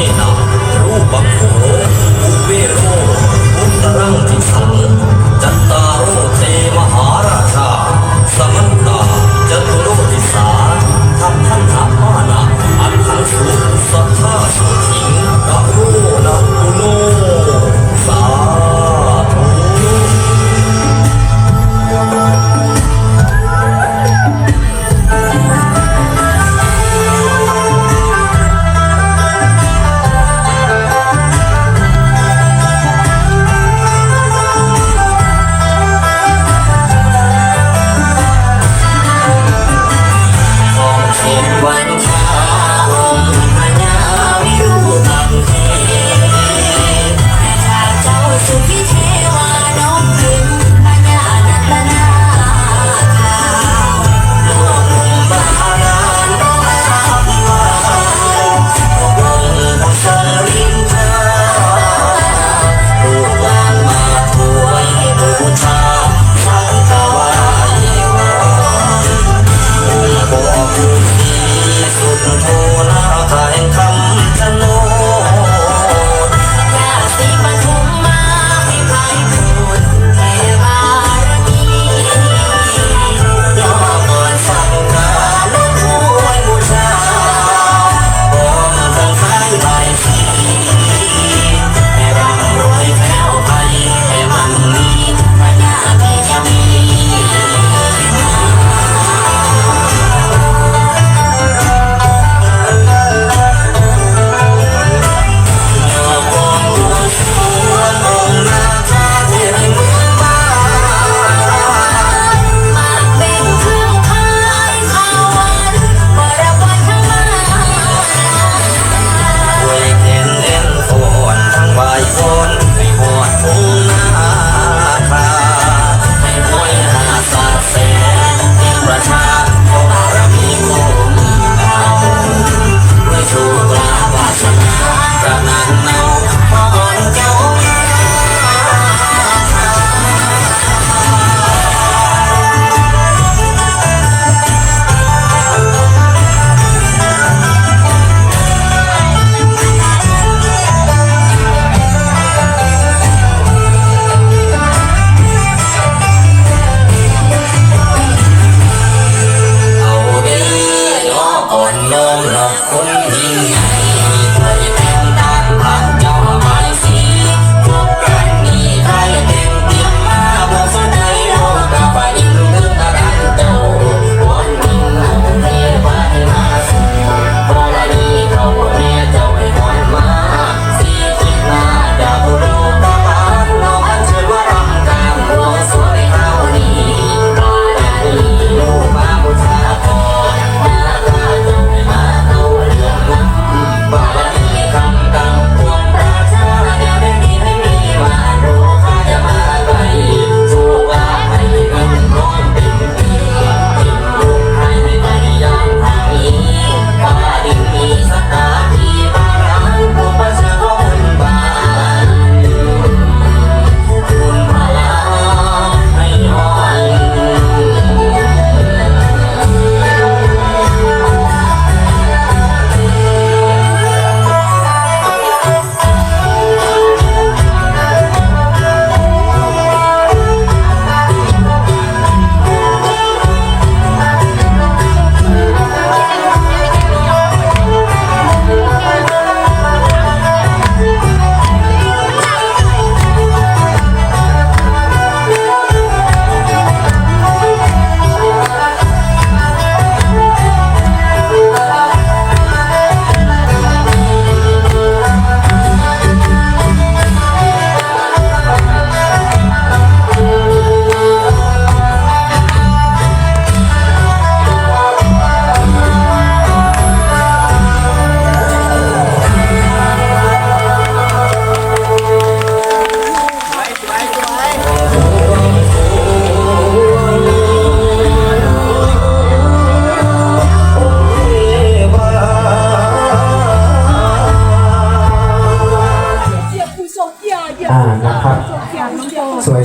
Morena.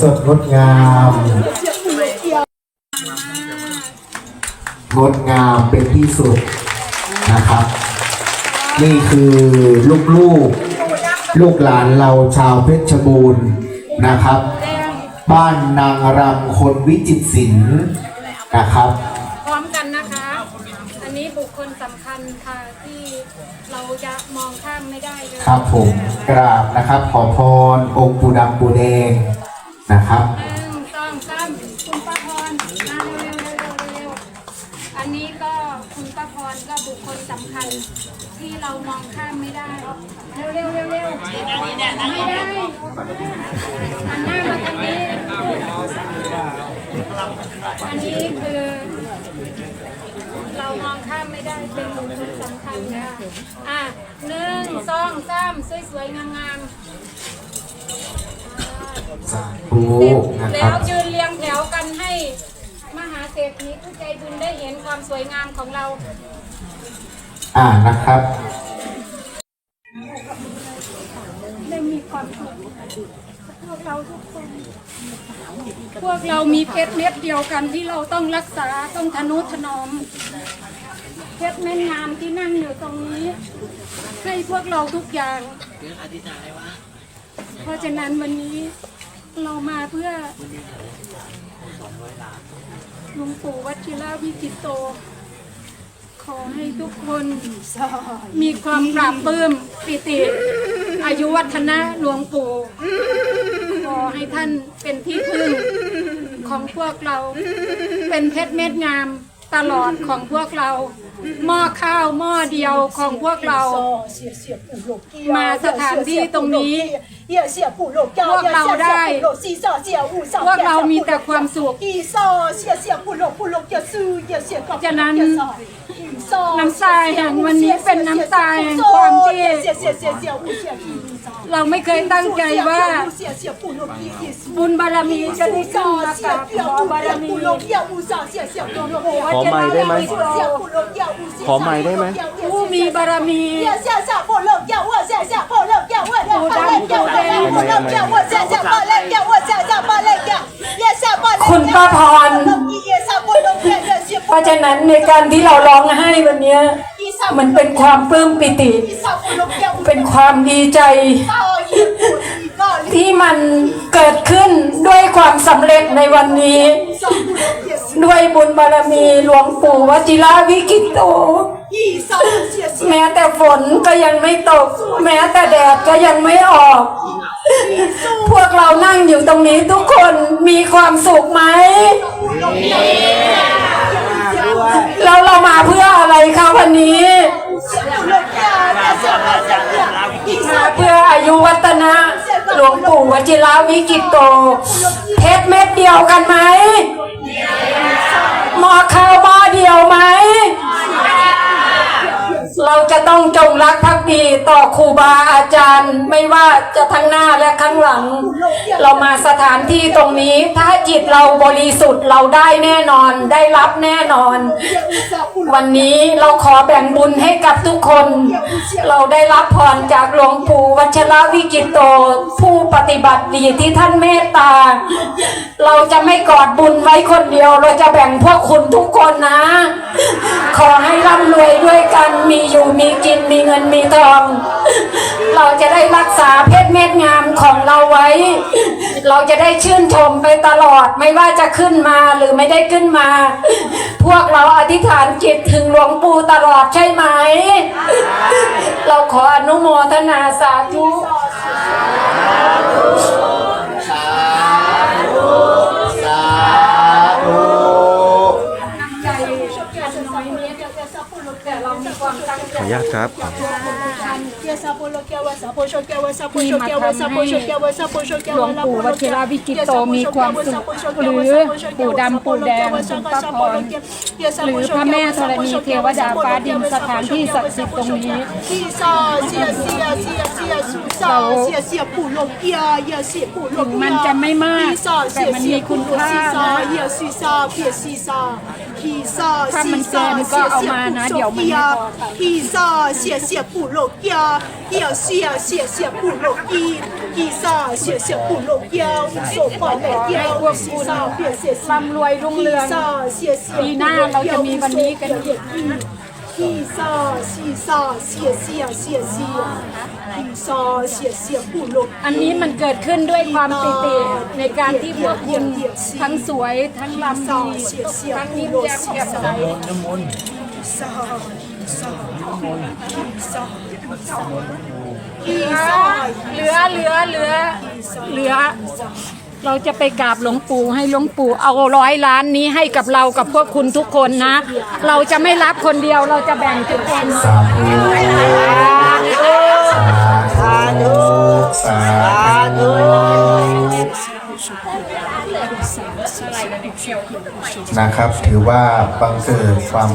วยสดงดงามงดงามเป็นที่สุดนะครับ นี่คือลูกลูกๆ ลูกหลานเราชาวเพชรบูรณ์นะครับ บ้านนางรำคนวิจิตรศิลป์นะครับ พร้อมกันนะคะ อันนี้บุคคลสำคัญค่ะที่เราจะมองข้ามไม่ได้เลย ครับผมกราบนะครับ ขอพรองค์ปู่ดำปู่แดง นะครับหนึ่งสองสามคุณป้าพรมาเร็วเร็วเร็วเร็วอันนี้ก็คุณป้าพรก็บุคคลสำคัญที่เรามองข้ามไม่ได้ เร็วเร็วเร็วเร็วไม่ได้หันหน้ามาทางนี้อันนี้คือ เรามองข้ามไม่ได้เป็นบุคคลสำคัญค่ะอะหนึ่งสองสามสวยๆงามๆ สาธุเสร็จนะคแล้รับวยืนเรียงแถวกันให้มหาเศรษฐีผู้ใจบุญได้เห็นความสวยงามของเรา อ่านะครับได้มีความสุขพวกเราทุกคนพวกเรามีเพชรเม็ดเดียวกันที่เราต้องรักษาต้องทนุถนอม เพชรเม็ดงามที่นั่งอยู่ตรงนี้ ให้พวกเราทุกอย่าง เพราะฉะนั้นวันนี้ เรามาเพื่อหลวงปู่วัชิระวิจิตโต ขอให้ทุกคนมีความปราบปลื้มปิติ อายุวัฒนะหลวงปู่ ขอให้ท่านเป็นที่พึ่งของพวกเราเป็นเพชรเม็ดงาม ตลอดของพวกเรา หม้อข้าวหม้อเดียวของพวกเรา มาสถานที่ตรงนี้ พวกเราได้พวกเรามีแต่ความสุขจากนั้นน้ำตาแห่งวันนี้เป็นน้ำตาแห่งความที่ เราไม่เคยตั้งใจว่าบุญบารมีจะได้ขึ้นมากราบขอบารมีขอใหม่ได้ไหมขอใหม่ได้ไหมผู้มีบารมีคุณป้าพรเพราะฉะนั้นในการที่เราร้องไห้วันนี้มันเป็นความปลื้มปิติ ความดีใจ ที่มันเกิดขึ้นด้วยความสำเร็จในวันนี้ ด้วยบุญบารมีหลวงปู่วชิระวิกิตโต แม้แต่ฝนก็ยังไม่ตก แม้แต่แดดก็ยังไม่ออก พวกเรานั่งอยู่ตรงนี้ทุกคนมีความสุขไหม แล้วเรามาเพื่ออะไรคะวันนี้มาเพื่ออายุวัฒนะหลวงปู่วชิราวิกิตโตเพชรเม็ดเดียวกันไหม งจงรักภักดีต่อครูบาอาจารย์ ไม่ว่าจะทั้งหน้าและข้างหลัง เรามาสถานที่ตรงนี้ ถ้าจิตเราบริสุทธิ์เราได้แน่นอนได้รับแน่นอน วันนี้เราขอแบ่งบุญให้กับทุกคน เราได้รับพรจากหลวงปู่วัชระวิจิตโตผู้ป ฏิบัติดีที่ท่านเมตตา เราจะไม่กอดบุญไว้คนเดียว เราจะแบ่งพวกคุณทุกคนนะ ขอให้ร่ำรวยด้วยกันมีอยู่มีกินมีเงินมีทอง เราจะได้รักษาเพศเม็ดงามของเราไว้ เราจะได้ชื่นชมไปตลอดไม่ว่าจะขึ้นมาหรือไม่ได้ขึ้นมา พวกเราอธิษฐานจิตถึงหลวงปู่ตลอดใช่ไหม เราขออนุโมทนาสาธุ สาธุ ใจอาจจะน้อยนิดแต่เรามีความตั้งใจ ขออนุญาตครับ ที่มาทำใ หลวงปู่วชิระวิจิตโตมีความสุขหรือปู่ดำปู่แดงคุณป้าพรหรือพระแม่ธรณีเทวดาฟ้าดินสถานที่ศักดิ์สิทธิ์ตรงนี้ถึงมันจะไม่มากแต่มันมีคุณค่านะ 披萨， ถ้ามันเกินก็เอามานะเดี๋ยวมันไม่พอค่ะ 披萨，谢谢不漏腰，要谢谢谢不漏衣，披萨谢谢不漏腰，手放了腰，披萨别谢谢。 ร่ำรวยรุ่งเรือง 披萨，谢谢。 ปีหน้าเราจะมีวันนี้กันอีก อีซอซีซอเสียเสียเสียเสียอีซอเสียเสียผู้ลบอันนี้มันเกิดขึ้นด้วยความปิติในการที่พวกคุณทั้งสวยทั้งลำดีทั้งยิ้มแย้มแจ่มใสน้เหลือเหลือเหลือเหลือ เราจะไปกราบหลวงปู่ให้หลวงปู่เอาร้อยล้านนี้ให้กับเรากับพวกคุณทุกคนนะ เราจะไม่รับคนเดียวเราจะแบ่งทุกคนสาธุสาธุสาธุนะครับถือว่าบังเกิดความ